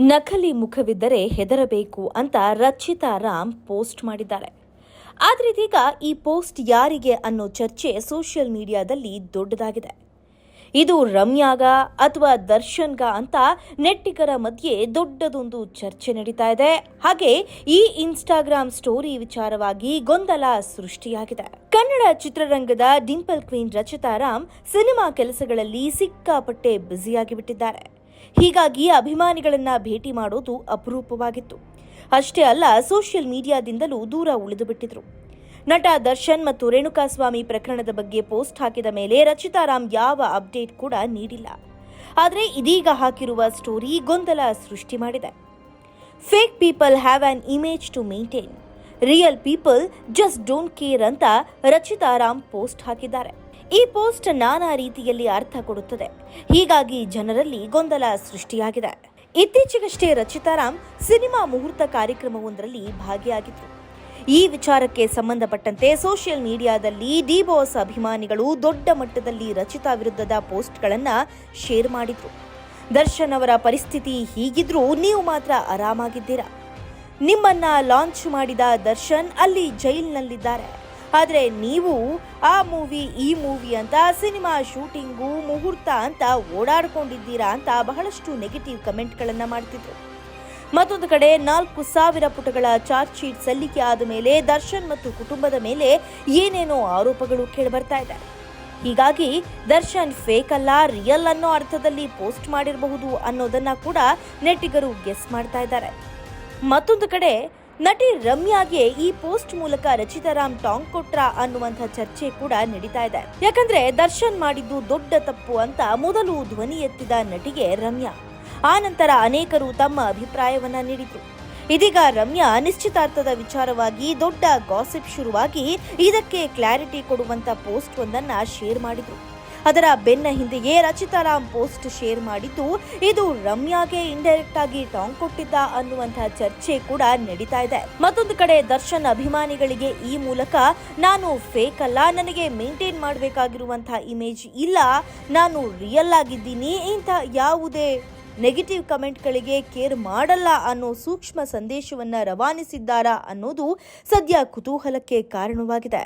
ನಕಲಿ ಮುಖವಿದ್ದರೆ ಹೆದರಬೇಕು ಅಂತ ರಚಿತಾ ರಾಮ್ ಪೋಸ್ಟ್ ಮಾಡಿದ್ದಾರೆ. ಆದರೆ ಇದೀಗ ಈ ಪೋಸ್ಟ್ ಯಾರಿಗೆ ಅನ್ನೋ ಚರ್ಚೆ ಸೋಷಿಯಲ್ ಮೀಡಿಯಾದಲ್ಲಿ ದೊಡ್ಡದಾಗಿದೆ. ಇದು ರಮ್ಯಾಗ ಅಥವಾ ದರ್ಶನ್ಗ ಅಂತ ನೆಟ್ಟಿಗರ ಮಧ್ಯೆ ದೊಡ್ಡದೊಂದು ಚರ್ಚೆ ನಡೀತಾ ಇದೆ. ಹಾಗೆ ಈ ಇನ್ಸ್ಟಾಗ್ರಾಮ್ ಸ್ಟೋರಿ ವಿಚಾರವಾಗಿ ಗೊಂದಲ ಸೃಷ್ಟಿಯಾಗಿದೆ. ಕನ್ನಡ ಚಿತ್ರರಂಗದ dimple queen Rachita Ram cinema ಕೆಲಸಗಳಲ್ಲಿ ಸಿಕ್ಕಾಪಟ್ಟೆ ಬ್ಯುಸಿಯಾಗಿ ಬಿಟ್ಟಿದ್ದಾರೆ ಹೀಗಾಗಿ ಅಭಿಮಾನಿಗಳನ್ನು ಭೇಟಿ ಮಾಡೋದು ಅಪರೂಪವಾಗಿತ್ತು. ಅಷ್ಟೇ ಅಲ್ಲ, ಸೋಷಿಯಲ್ ಮೀಡಿಯಾದಿಂದಲೂ ದೂರ ಉಳಿದುಬಿಟ್ಟಿದ್ರು ನಟ ದರ್ಶನ್ ಮತ್ತು ರೇಣುಕಾಸ್ವಾಮಿ ಪ್ರಕರಣದ ಬಗ್ಗೆ ಪೋಸ್ಟ್ ಹಾಕಿದ ಮೇಲೆ ರಚಿತಾರಾಮ್ ಯಾವ ಅಪ್ಡೇಟ್ ಕೂಡ ನೀಡಿಲ್ಲ. ಆದರೆ ಇದೀಗ ಹಾಕಿರುವ ಸ್ಟೋರಿ ಗೊಂದಲ ಸೃಷ್ಟಿ ಮಾಡಿದೆ. Fake people have an image to maintain. Real people just don't care ಅಂತ ರಚಿತಾರಾಮ್ ಪೋಸ್ಟ್ ಹಾಕಿದ್ದಾರೆ. ಈ ಪೋಸ್ಟ್ ನಾನಾ ರೀತಿಯಲ್ಲಿ ಅರ್ಥ ಕೊಡುತ್ತದೆ. ಹೀಗಾಗಿ ಜನರಲ್ಲಿ ಗೊಂದಲ ಸೃಷ್ಟಿಯಾಗಿದೆ. ಇತ್ತೀಚೆಗಷ್ಟೇ ರಚಿತಾರಾಮ್ ಸಿನಿಮಾ ಮುಹೂರ್ತ ಕಾರ್ಯಕ್ರಮವೊಂದರಲ್ಲಿ ಭಾಗಿಯಾಗಿದ್ರು. ಈ ವಿಚಾರಕ್ಕೆ ಸಂಬಂಧಪಟ್ಟಂತೆ ಸೋಷಿಯಲ್ ಮೀಡಿಯಾದಲ್ಲಿ ಡಿ ಬಾಸ್ ಅಭಿಮಾನಿಗಳು ದೊಡ್ಡ ಮಟ್ಟದಲ್ಲಿ ರಚಿತಾ ವಿರುದ್ಧದ ಪೋಸ್ಟ್ಗಳನ್ನು ಶೇರ್ ಮಾಡಿದ್ರು. ದರ್ಶನ್ ಅವರ ಪರಿಸ್ಥಿತಿ ಹೀಗಿದ್ರೂ ನೀವು ಮಾತ್ರ ಆರಾಮಾಗಿದ್ದೀರಾ? ನಿಮ್ಮನ್ನ ಲಾಂಚ್ ಮಾಡಿದ ದರ್ಶನ್ ಅಲ್ಲಿ ಜೈಲ್ನಲ್ಲಿದ್ದಾರೆ. ಆದರೆ ನೀವು ಆ ಮೂವಿ, ಈ ಮೂವಿ ಅಂತ ಸಿನಿಮಾ ಶೂಟಿಂಗು ಮುಹೂರ್ತ ಅಂತ ಓಡಾಡ್ಕೊಂಡಿದ್ದೀರಾ ಅಂತ ಬಹಳಷ್ಟು ನೆಗೆಟಿವ್ ಕಮೆಂಟ್ಗಳನ್ನು ಮಾಡ್ತಿದ್ರು. ಮತ್ತೊಂದು ಕಡೆ ನಾಲ್ಕು ಸಾವಿರ ಪುಟಗಳ ಚಾರ್ಜ್ ಶೀಟ್ ಸಲ್ಲಿಕೆ ಆದ ಮೇಲೆ ದರ್ಶನ್ ಮತ್ತು ಕುಟುಂಬದ ಮೇಲೆ ಏನೇನೋ ಆರೋಪಗಳು ಕೇಳಿಬರ್ತಾ ಇದೆ ಹೀಗಾಗಿ ದರ್ಶನ್ ಫೇಕ್ ಅಲ್ಲ ರಿಯಲ್ ಅನ್ನೋ ಅರ್ಥದಲ್ಲಿ ಪೋಸ್ಟ್ ಮಾಡಿರಬಹುದು ಅನ್ನೋದನ್ನ ಕೂಡ ನೆಟ್ಟಿಗರು ಗೆಸ್ ಮಾಡ್ತಾ ಇದ್ದಾರೆ. ಮತ್ತೊಂದು ಕಡೆ ನಟಿ ರಮ್ಯಾಗೆ ಈ ಪೋಸ್ಟ್ ಮೂಲಕ ರಚಿತಾರಾಮ್ ಟಾಂಗ್ ಕೊಟ್ರ ಅನ್ನುವಂಥ ಚರ್ಚೆ ಕೂಡ ನಡೀತಾ ಇದೆ. ಯಾಕಂದ್ರೆ ದರ್ಶನ್ ಮಾಡಿದ್ದು ದೊಡ್ಡ ತಪ್ಪು ಅಂತ ಮೊದಲು ಧ್ವನಿ ಎತ್ತಿದ ನಟಿಗೆ ರಮ್ಯಾ. ಆ ನಂತರ ಅನೇಕರು ತಮ್ಮ ಅಭಿಪ್ರಾಯವನ್ನ ನೀಡಿದ್ರು. ಇದೀಗ ರಮ್ಯಾ ಅನಿಶ್ಚಿತಾರ್ಥದ ವಿಚಾರವಾಗಿ ದೊಡ್ಡ ಗಾಸಿಪ್ ಶುರುವಾಗಿ ಇದಕ್ಕೆ ಕ್ಲಾರಿಟಿ ಕೊಡುವಂತ ಪೋಸ್ಟ್ ಒಂದನ್ನ ಶೇರ್ ಮಾಡಿದ್ರು. ಅದರ ಬೆನ್ನ ಹಿಂದೆಯೇ ರಚಿತಾ ರಾಮ್ ಪೋಸ್ಟ್ ಶೇರ್ ಮಾಡಿದ್ದು, ಇದು ರಮ್ಯಾಗೆ ಇಂಡೈರೆಕ್ಟ್ ಆಗಿ ಟಾಂಗ್ ಕೊಟ್ಟಿದ್ದ ಅನ್ನುವಂತಹ ಚರ್ಚೆ ಕೂಡ ನಡೀತಾ ಇದೆ. ಮತ್ತೊಂದು ಕಡೆ ದರ್ಶನ್ ಅಭಿಮಾನಿಗಳಿಗೆ ಈ ಮೂಲಕ, ನಾನು ಫೇಕ್ ಅಲ್ಲ, ನನಗೆ ಮೇಂಟೈನ್ ಮಾಡಬೇಕಾಗಿರುವಂತಹ ಇಮೇಜ್ ಇಲ್ಲ, ನಾನು ರಿಯಲ್ ಆಗಿದ್ದೀನಿ, ಇಂಥ ಯಾವುದೇ ನೆಗೆಟಿವ್ ಕಮೆಂಟ್ಗಳಿಗೆ ಕೇರ್ ಮಾಡಲ್ಲ ಅನ್ನೋ ಸೂಕ್ಷ್ಮ ಸಂದೇಶವನ್ನ ರವಾನಿಸಿದ್ದಾರಾ ಅನ್ನೋದು ಸದ್ಯ ಕುತೂಹಲಕ್ಕೆ ಕಾರಣವಾಗಿದೆ.